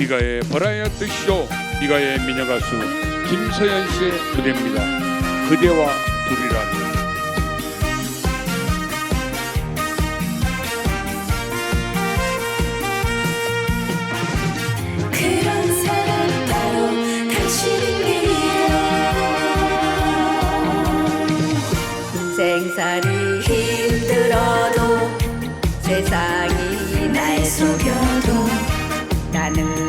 이가의 버라이어티 쇼 이가의 미녀 가수 김서연 씨의 무대입니다. 그대와 둘이라니. 생살이 힘들어도 세상이 날 속여도 나는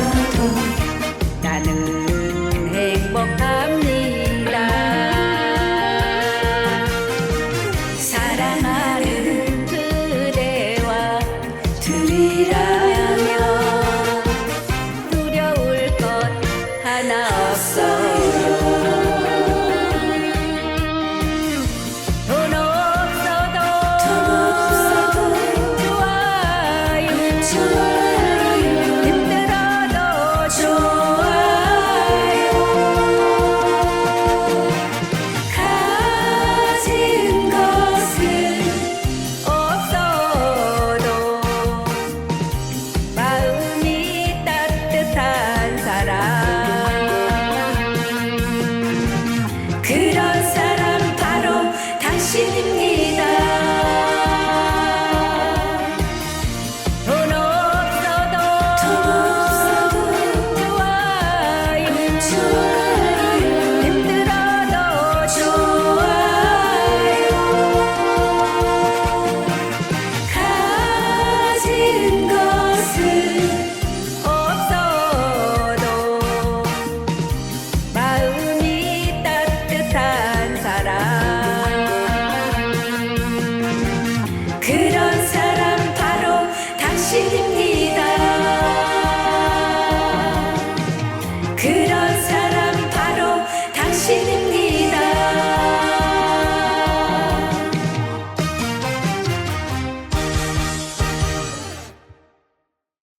날 속여도 나는 행복합니다. 사랑하는 그대와 둘이라면 두려울 것 하나 없어